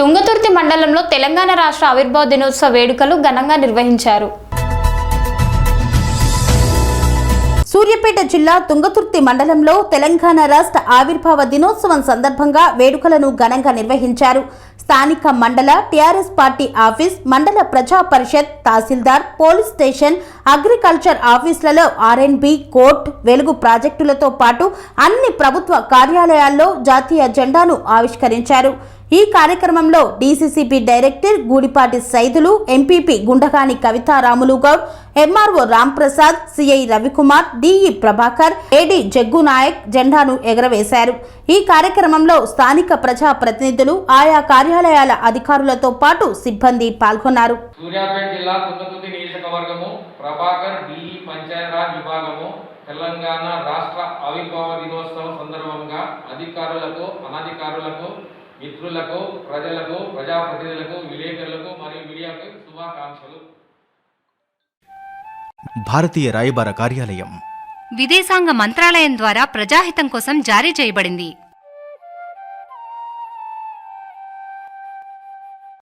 తుంగతుర్తి మండలంలో తెలంగాణ రాష్ట్ర ఆవిర్భావ దినోత్సవ వేడుకలు ఘనంగా నిర్వహించారు. సూర్యాపేట జిల్లా తుంగతుర్తి మండలంలో తెలంగాణ రాష్ట్ర ఆవిర్భావ దినోత్సవం సందర్భంగా వేడుకలను ఘనంగా నిర్వహించారు. స్థానిక మండల టీఆర్ఎస్ పార్టీ ఆఫీస్ మండల ప్రజా పరిషత్ తహసీల్దార్ పోలీస్ స్టేషన్ అగ్రికల్చర్ ఆఫీసులలో ఆర్ఎన్బి కోర్ట్ వెలుగు ప్రాజెక్టులతో పాటు అన్ని ప్రభుత్వ కార్యాలయాల్లో జాతీయ జెండాను ఆవిష్కరించారు. ఈ కార్యక్రమంలో DCCP director Gudipati Saidulu MPP Gundagani Kavitaramulu Goud MRO Ramprasad CI Ravikumar DE Prabhakar AD Jaggu Nayak జెండాను ఎగరవేశారు. ఈ కార్యక్రమంలో స్థానిక ప్రజా ప్రతినిధులు ఆయా కార్య కార్యాలయాల అధికారులతో పాటు సిబ్బంది పాల్గొన్నారు. సూర్యాపేట జిల్లా నియోజకవర్గము ప్రభాకర్ డిఈ పంచాయతీరాజ్ విభాగము తెలంగాణ రాష్ట్ర ఆవిర్భావ దినోత్సవం సందర్భంగా అధికారులకు అనధికారులకు మిత్రులకు ప్రజలకు ప్రజాప్రతినిధులకు విలేకరులకు మరియు మీడియాకు శుభాకాంక్షలు. భారతీయ రాయబార కార్యాలయం. విదేశాంగ మంత్రాలయం ద్వారా ప్రజాహితం కోసం జారీ చేయబడింది.